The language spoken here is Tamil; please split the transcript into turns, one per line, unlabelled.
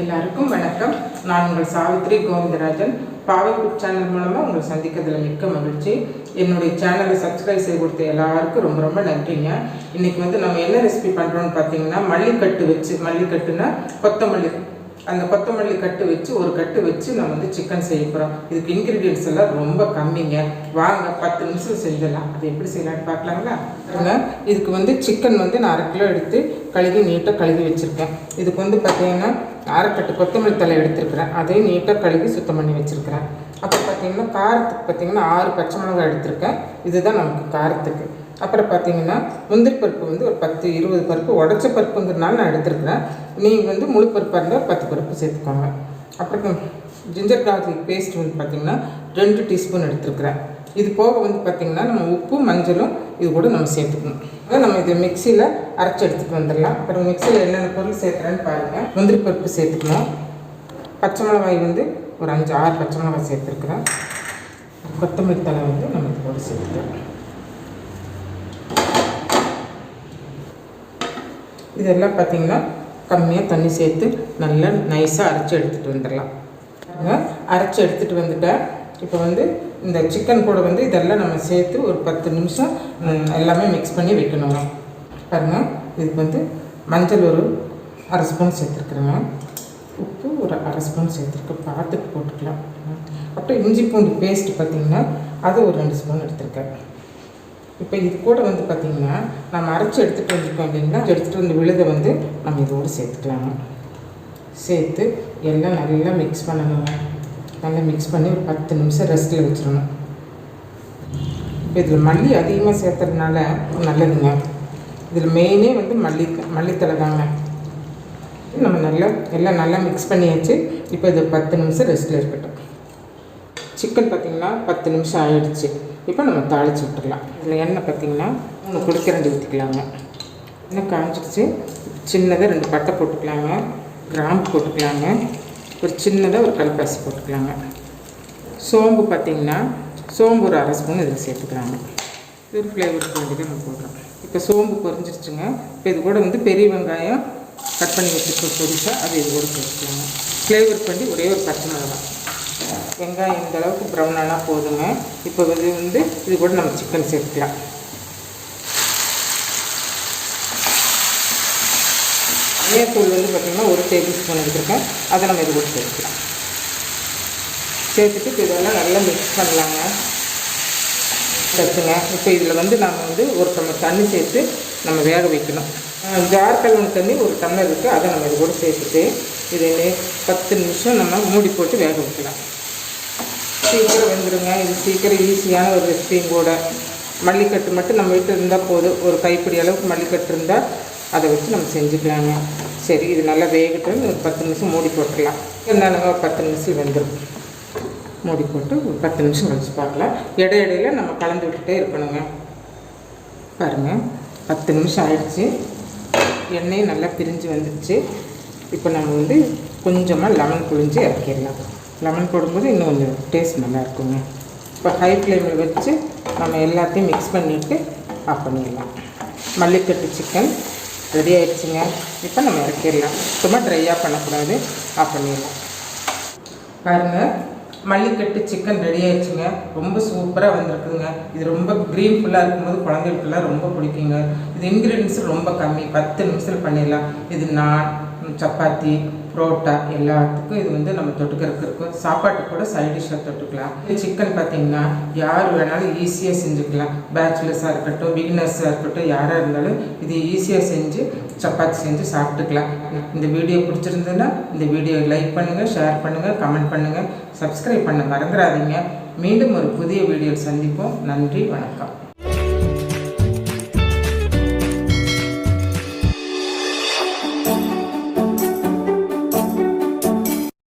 எல்லாருக்கும் வணக்கம். நான் உங்கள் சாவித்ரி கோவிந்தராஜன். பாவை சேனல் மூலமாக உங்களை சந்திக்கிறதுல மிக்க மகிழ்ச்சி. என்னுடைய சேனலை சப்ஸ்கிரைப் செய்து கொடுத்த எல்லாருக்கும் ரொம்ப ரொம்ப நன்றிங்க. இன்றைக்கி வந்து நம்ம என்ன ரெசிபி பண்ணுறோம்னு பார்த்தீங்கன்னா மல்லிக்கட்டு வச்சு மல்லிக்கட்டுனா கொத்தமல்லி. அந்த கொத்தமல்லி கட்டு வச்சு ஒரு கட்டு வச்சு நம்ம வந்து சிக்கன் செய்ய போகிறோம் இதுக்கு இன்க்ரீடியன்ஸ் எல்லாம் ரொம்ப கம்மிங்க. வாங்க பத்து நிமிஷம் செஞ்சிடலாம். அது எப்படி செய்யலாம்னு பார்க்கலாங்களா இதுக்கு வந்து சிக்கன் வந்து நான் அரை கிலோ எடுத்து கழுவி நீட்டாக கழுவி வச்சுருக்கேன். இதுக்கு வந்து பார்த்தீங்கன்னா ஆறக்கட்டு கொத்தமல்லி தலை எடுத்துருக்குறேன். அதையும் நீட்டாக கழுவி சுத்தம் பண்ணி வச்சுருக்கிறேன். அப்புறம் பார்த்தீங்கன்னா காரத்துக்கு பார்த்தீங்கன்னா ஆறு பச்சை மிளகாய் எடுத்திருக்கேன். இதுதான் நமக்கு காரத்துக்கு. அப்புறம் பார்த்தீங்கன்னா முந்திரி பருப்பு வந்து ஒரு பத்து இருபது பருப்பு உடச்ச பருப்புங்கிறனால நான் எடுத்துருக்கிறேன். நீங்கள் வந்து முழு பருப்பாக இருந்தால் பத்து பருப்பு சேர்த்துக்கோங்க. அப்புறம் ஜிஞ்சர் கார்லிக் பேஸ்ட் வந்து பார்த்திங்கன்னா ரெண்டு டீஸ்பூன் எடுத்துருக்கிறேன். இது போக வந்து பார்த்திங்கன்னா நம்ம உப்பு மஞ்சளும் இது கூட நம்ம சேர்த்துக்கணும். அதான் நம்ம இது மிக்சியில் அரைச்சி எடுத்துகிட்டு வந்துடலாம். அப்புறம் மிக்சியில் என்னென்ன பொருள் சேர்க்குறேன்னு பாருங்கள் முந்திரி பருப்பு சேர்த்துக்கணும். பச்சை மிளகாய் வந்து ஒரு அஞ்சு ஆறு பச்சை மிளகாய் சேர்த்துருக்குறேன். கொத்தமல்லி தலை வந்து நம்ம இது கூட சேர்த்துக்கலாம். இதெல்லாம் பார்த்தீங்கன்னா கம்மியாக தண்ணி சேர்த்து நல்லா நைஸாக அரைச்சி எடுத்துகிட்டு வந்துடலாம். அரைச்சி எடுத்துகிட்டு வந்துட்டேன் இப்போ வந்து இந்த சிக்கன் கூட வந்து இதெல்லாம் நம்ம சேர்த்து ஒரு பத்து நிமிஷம் எல்லாமே மிக்ஸ் பண்ணி வைக்கணுங்க பாருங்கள் இதுக்கு வந்து மஞ்சள் ஒரு அரை ஸ்பூன் சேர்த்துருக்குறேங்க. உப்பு ஒரு அரை ஸ்பூன் சேர்த்துருக்கேன் பார்த்துட்டு போட்டுக்கலாம். அப்புறம் இஞ்சி பூண்டு பேஸ்ட் பார்த்திங்கன்னா அது ஒரு ரெண்டு ஸ்பூன் எடுத்திருக்கேன். இப்போ இது கூட வந்து பார்த்திங்கன்னா நம்ம அரைச்சி எடுத்துகிட்டு வந்துருக்கோம் அப்படின்னா எடுத்துகிட்டு வந்து விழுதை வந்து நம்ம இதோடு சேர்த்துக்கலாங்க சேர்த்து எல்லாம் நல்லா மிக்ஸ் பண்ணணும் நல்லா மிக்ஸ் பண்ணி ஒரு பத்து நிமிஷம் ரெஸ்ட்டில் வச்சிடணும். இப்போ இதில் மல்லி அதிகமாக சேர்த்துறதுனால நல்லதுங்க. இதில் மெயினே வந்து மல்லி மல்லித்தலை தாங்க. நம்ம நல்லா எல்லாம் நல்லா மிக்ஸ் பண்ணியாச்சு. இப்போ இது பத்து நிமிஷம் ரெஸ்ட்டில் இருக்கட்டும். சிக்கன் பார்த்திங்கன்னா பத்து நிமிஷம் ஆயிடுச்சு. இப்போ நம்ம தாளித்து விட்டுடலாம். இதில் எண்ணெய் பார்த்திங்கன்னா மூணு குளிக்கரண்டி ஊற்றிக்கலாங்க எண்ணெய் காஞ்சிடுச்சு. சின்னதாக ரெண்டு பட்டை போட்டுக்கலாங்க. கிராம்பு போட்டுக்கலாங்க. ஒரு சின்னதாக ஒரு கல்காசு போட்டுக்கலாங்க. சோம்பு பார்த்திங்கன்னா சோம்பு ஒரு அரை ஸ்பூன் இதில் சேர்த்துக்கலாங்க. இது ஒரு ஃப்ளேவருக்கு வேண்டியது நம்ம போடுறோம். இப்போ சோம்பு பொரிஞ்சிருச்சுங்க. இப்போ இது கூட வந்து பெரிய வெங்காயம் கட் பண்ணி வச்சுருக்க பொரிச்சா அது இது கூட சேர்த்துக்கலாங்க. ஃப்ளேவர் பண்ணி ஒரே ஒரு பச்சை மிளகாய் வெங்காயம் இந்த அளவுக்கு ப்ரௌன் போதுங்க. இப்போ இது வந்து இது கூட நம்ம சிக்கன் சேர்த்துக்கலாம். தூள் வந்து பார்த்திங்கன்னா ஒரு டேபிள் ஸ்பூன் எடுத்துருக்கேன். அதை நம்ம இது கூட சேர்த்துக்கலாம். சேர்த்துட்டு இப்போ இதெல்லாம் நல்லா மிக்ஸ் பண்ணலாங்க. வச்சுங்க இப்போ இதில் வந்து நாம் வந்து ஒரு டம்ளர் தண்ணி சேர்த்து நம்ம வேக வைக்கணும். ஜார் கழுவுன தண்ணி ஒரு டம்ளர் இருக்குது அதை நம்ம இது கூட சேர்த்துட்டு இது பத்து நிமிஷம் நம்ம மூடி போட்டு வேக வைக்கலாம். சீக்கிரம் வெந்துடுங்க இது சீக்கிரம் ஈஸியான ஒரு ரெசிபியும் கூட. மல்லிக்கட்டு மட்டும் நம்ம வீட்டில் இருந்தால் போதும். ஒரு கைப்பிடி அளவுக்கு மல்லிக்கட்டு இருந்தால் அதை வச்சு நம்ம செஞ்சுக்கலாங்க. சரி இது நல்லா வேகட்டும். ஒரு பத்து நிமிஷம் மூடி போட்டுடலாம். என்னென்னங்க ஒரு பத்து நிமிஷம் வெந்துடும் மூடி போட்டு ஒரு பத்து நிமிஷம் கழிச்சு பார்க்கலாம். இடை நம்ம கலந்து விட்டுட்டே இருக்கணுங்க. பாருங்கள் பத்து நிமிஷம் ஆயிடுச்சு. எண்ணெயும் நல்லா பிரிஞ்சு வந்துடுச்சு இப்போ நம்ம வந்து கொஞ்சமாக லெமன் புழிஞ்சு இறக்கிடலாம். லெமன் போடும்போது இன்னும் கொஞ்சம் டேஸ்ட் நல்லா இருக்குங்க. இப்போ ஹை ஃப்ளேமில் வச்சு நம்ம எல்லாத்தையும் மிக்ஸ் பண்ணிவிட்டு ஆஃப் பண்ணிடலாம். மல்லிக்கட்டு சிக்கன் ரெடி ஆயிடுச்சுங்க. இப்போ நம்ம இறக்கிடலாம். சும்மா ட்ரையாக பண்ணக்கூடாது. ஆஃப் பண்ணிடலாம். பாருங்கள் மல்லிக்கட்டு சிக்கன் ரெடி ஆயிடுச்சுங்க. ரொம்ப சூப்பராக வந்திருக்குதுங்க. இது ரொம்ப க்ரீன் ஃபுல்லாக இருக்கும்போது குழந்தைகளுக்கெல்லாம் ரொம்ப பிடிக்குங்க. இது இன்க்ரீடியன்ஸ் ரொம்ப கம்மி. பத்து நிமிஷத்தில் பண்ணிடலாம். இது நான் சப்பாத்தி புரோட்டா எல்லாத்துக்கும் இது வந்து நம்ம தொட்டுக்கிறதுக்கு இருக்கும். சாப்பாட்டுக்கு கூட சைட் டிஷ்ஷாக தொட்டுக்கலாம். இது சிக்கன் பார்த்தீங்கன்னா யார் வேணாலும் ஈஸியாக செஞ்சுக்கலாம். பேச்சுலர்ஸாக இருக்கட்டும் பிகினர்ஸாக இருக்கட்டும் யாராக இருந்தாலும் இது ஈஸியாக செஞ்சு சப்பாத்தி செஞ்சு சாப்பிட்டுக்கலாம். இந்த வீடியோ பிடிச்சிருந்ததுன்னா இந்த வீடியோ லைக் பண்ணுங்கள் ஷேர் பண்ணுங்கள் கமெண்ட் பண்ணுங்கள் சப்ஸ்கிரைப் பண்ண மறந்துடாதீங்க மீண்டும் ஒரு புதிய வீடியோவில் சந்திப்போம். நன்றி வணக்கம்.